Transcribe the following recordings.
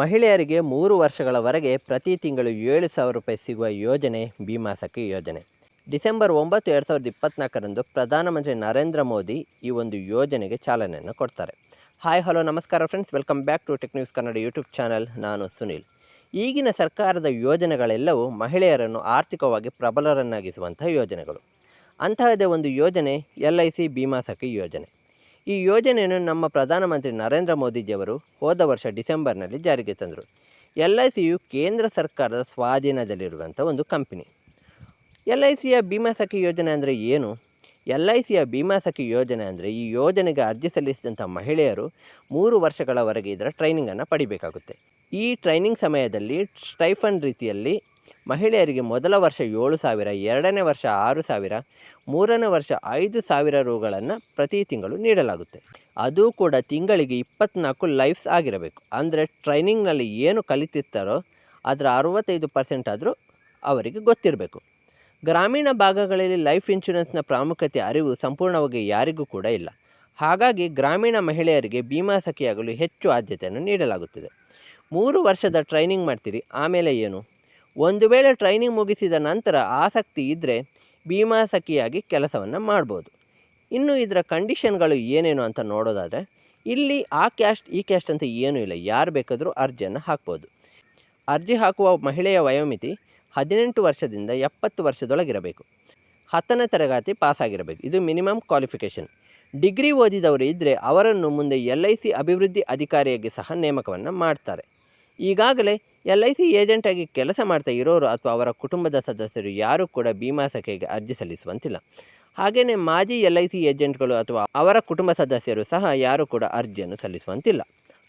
ಮಹಿಳೆಯರಿಗೆ ಮೂರು ವರ್ಷಗಳವರೆಗೆ ಪ್ರತಿ ತಿಂಗಳು ಏಳು ಸಾವಿರ ರೂಪಾಯಿ ಸಿಗುವ ಯೋಜನೆ, ಭೀಮಾ ಸಖಿ ಯೋಜನೆ. ಡಿಸೆಂಬರ್ ಒಂಬತ್ತು ಎರಡು ಸಾವಿರದ ಇಪ್ಪತ್ನಾಲ್ಕರಂದು ಪ್ರಧಾನಮಂತ್ರಿ ನರೇಂದ್ರ ಮೋದಿ ಈ ಒಂದು ಯೋಜನೆಗೆ ಚಾಲನೆಯನ್ನು ಕೊಡ್ತಾರೆ. ಹಾಯ್, ಹಲೋ, ನಮಸ್ಕಾರ friends welcome back to tech news Kannada YouTube channel ನಾನು ಸುನೀಲ್. ಈಗಿನ ಸರ್ಕಾರದ ಯೋಜನೆಗಳೆಲ್ಲವೂ ಮಹಿಳೆಯರನ್ನು ಆರ್ಥಿಕವಾಗಿ ಪ್ರಬಲರನ್ನಾಗಿಸುವಂತಹ ಯೋಜನೆಗಳು. ಅಂತಹದೇ ಒಂದು ಯೋಜನೆ, ಎಲ್ ಐ ಸಿ ಭೀಮಾಸಕಿ ಯೋಜನೆ. ಈ ಯೋಜನೆಯನ್ನು ನಮ್ಮ ಪ್ರಧಾನಮಂತ್ರಿ ನರೇಂದ್ರ ಮೋದಿಜಿಯವರು ಹೋದ ವರ್ಷ ಡಿಸೆಂಬರ್ನಲ್ಲಿ ಜಾರಿಗೆ ತಂದರು. ಎಲ್ ಐ ಸಿಯು ಕೇಂದ್ರ ಸರ್ಕಾರದ ಸ್ವಾಧೀನದಲ್ಲಿರುವಂಥ ಒಂದು ಕಂಪನಿ. ಎಲ್ ಐ ಸಿಯ ಭೀಮಾ ಯೋಜನೆ ಅಂದರೆ ಏನು? ಎಲ್ ಐ ಸಿಯ ಭೀಮಾ ಯೋಜನೆ ಅಂದರೆ ಈ ಯೋಜನೆಗೆ ಅರ್ಜಿ ಸಲ್ಲಿಸಿದಂಥ ಮಹಿಳೆಯರು ಮೂರು ವರ್ಷಗಳವರೆಗೆ ಇದರ ಟ್ರೈನಿಂಗನ್ನು ಪಡಿಬೇಕಾಗುತ್ತೆ. ಈ ಟ್ರೈನಿಂಗ್ ಸಮಯದಲ್ಲಿ ಸ್ಟೈಫನ್ ರೀತಿಯಲ್ಲಿ ಮಹಿಳೆಯರಿಗೆ ಮೊದಲ ವರ್ಷ ಏಳು ಸಾವಿರ, ಎರಡನೇ ವರ್ಷ ಆರು ಸಾವಿರ, ಮೂರನೇ ವರ್ಷ ಐದು ಸಾವಿರ ರುಗಳನ್ನು ಪ್ರತಿ ತಿಂಗಳು ನೀಡಲಾಗುತ್ತೆ. ಅದು ಕೂಡ ತಿಂಗಳಿಗೆ ಇಪ್ಪತ್ನಾಲ್ಕು ಲೈಫ್ಸ್ ಆಗಿರಬೇಕು. ಅಂದರೆ ಟ್ರೈನಿಂಗ್ನಲ್ಲಿ ಏನು ಕಲಿತಿರ್ತಾರೋ ಅದರ ಅರುವತ್ತೈದು ಪರ್ಸೆಂಟ್ ಆದರೂ ಅವರಿಗೆ ಗೊತ್ತಿರಬೇಕು. ಗ್ರಾಮೀಣ ಭಾಗಗಳಲ್ಲಿ ಲೈಫ್ ಇನ್ಶೂರೆನ್ಸ್ನ ಪ್ರಾಮುಖ್ಯತೆ ಅರಿವು ಸಂಪೂರ್ಣವಾಗಿ ಯಾರಿಗೂ ಕೂಡ ಇಲ್ಲ. ಹಾಗಾಗಿ ಗ್ರಾಮೀಣ ಮಹಿಳೆಯರಿಗೆ ಭೀಮಾ ಸಖಿಯಾಗಲು ಹೆಚ್ಚು ಆದ್ಯತೆಯನ್ನು ನೀಡಲಾಗುತ್ತದೆ. ಮೂರು ವರ್ಷದ ಟ್ರೈನಿಂಗ್ ಮಾಡ್ತೀರಿ, ಆಮೇಲೆ ಏನು? ಒಂದು ವೇಳೆ ಟ್ರೈನಿಂಗ್ ಮುಗಿಸಿದ ನಂತರ ಆಸಕ್ತಿ ಇದ್ದರೆ ಭೀಮಾ ಸಖಿಯಾಗಿ ಕೆಲಸವನ್ನು ಮಾಡ್ಬೋದು. ಇನ್ನು ಇದರ ಕಂಡೀಷನ್ಗಳು ಏನೇನು ಅಂತ ನೋಡೋದಾದರೆ, ಇಲ್ಲಿ ಆ ಕ್ಯಾಸ್ಟ್ ಈ ಕ್ಯಾಸ್ಟ್ ಅಂತ ಏನೂ ಇಲ್ಲ. ಯಾರು ಬೇಕಾದರೂ ಅರ್ಜಿಯನ್ನು ಹಾಕ್ಬೋದು. ಅರ್ಜಿ ಹಾಕುವ ಮಹಿಳೆಯ ವಯೋಮಿತಿ ಹದಿನೆಂಟು ವರ್ಷದಿಂದ ಎಪ್ಪತ್ತು ವರ್ಷದೊಳಗಿರಬೇಕು. ಹತ್ತನೇ ತರಗತಿ ಪಾಸಾಗಿರಬೇಕು. ಇದು ಮಿನಿಮಮ್ ಕ್ವಾಲಿಫಿಕೇಷನ್. ಡಿಗ್ರಿ ಓದಿದವರು ಇದ್ದರೆ ಅವರನ್ನು ಮುಂದೆ ಎಲ್ ಐ ಸಿ ಅಭಿವೃದ್ಧಿ ಅಧಿಕಾರಿಯಾಗಿ ಸಹ ನೇಮಕವನ್ನು ಮಾಡ್ತಾರೆ. ಈಗಾಗಲೇ ಎಲ್ ಐ ಸಿ ಏಜೆಂಟಾಗಿ ಕೆಲಸ ಮಾಡ್ತಾ ಇರೋರು ಅಥವಾ ಅವರ ಕುಟುಂಬದ ಸದಸ್ಯರು ಯಾರೂ ಕೂಡ ಭೀಮಾ ಸಖೆಗೆ ಅರ್ಜಿ ಸಲ್ಲಿಸುವಂತಿಲ್ಲ. ಹಾಗೆಯೇ ಮಾಜಿ ಎಲ್ ಐ ಸಿ ಏಜೆಂಟ್ಗಳು ಅಥವಾ ಅವರ ಕುಟುಂಬ ಸದಸ್ಯರು ಸಹ ಯಾರೂ ಕೂಡ ಅರ್ಜಿಯನ್ನು ಸಲ್ಲಿಸುವಂತಿಲ್ಲ.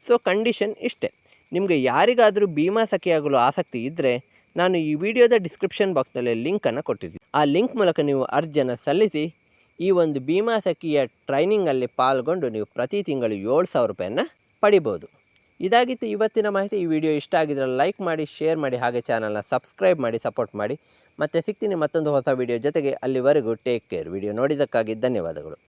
ಸೊ, ಕಂಡೀಷನ್ ಇಷ್ಟೇ. ನಿಮಗೆ ಯಾರಿಗಾದರೂ ಭೀಮಾ ಸಖಿಯಾಗಲು ಆಸಕ್ತಿ ಇದ್ದರೆ ನಾನು ಈ ವಿಡಿಯೋದ ಡಿಸ್ಕ್ರಿಪ್ಷನ್ ಬಾಕ್ಸ್ನಲ್ಲಿ ಲಿಂಕನ್ನು ಕೊಟ್ಟಿದ್ದೀನಿ. ಆ ಲಿಂಕ್ ಮೂಲಕ ನೀವು ಅರ್ಜಿಯನ್ನು ಸಲ್ಲಿಸಿ ಈ ಒಂದು ಭೀಮಾ ಸಖಿಯ ಟ್ರೈನಿಂಗಲ್ಲಿ ಪಾಲ್ಗೊಂಡು ನೀವು ಪ್ರತಿ ತಿಂಗಳು ಏಳು ಸಾವಿರ ರೂಪಾಯಿಯನ್ನು ಪಡಿಬೋದು. ಇದಾಗಿತ್ತು ಇವತ್ತಿನ ಮಾಹಿತಿ. ಈ ವಿಡಿಯೋ ಇಷ್ಟ ಆಗಿದ್ರೆ ಲೈಕ್ ಮಾಡಿ, ಶೇರ್ ಮಾಡಿ, ಹಾಗೆ ಚಾನಲ್ನ ಸಬ್ಸ್ಕ್ರೈಬ್ ಮಾಡಿ, ಸಪೋರ್ಟ್ ಮಾಡಿ. ಮತ್ತೆ ಸಿಗ್ತೀನಿ ಮತ್ತೊಂದು ಹೊಸ ವಿಡಿಯೋ ಜೊತೆಗೆ. ಅಲ್ಲಿವರೆಗೂ ಟೇಕ್ ಕೇರ್. ವಿಡಿಯೋ ನೋಡಿದ್ದಕ್ಕಾಗಿ ಧನ್ಯವಾದಗಳು.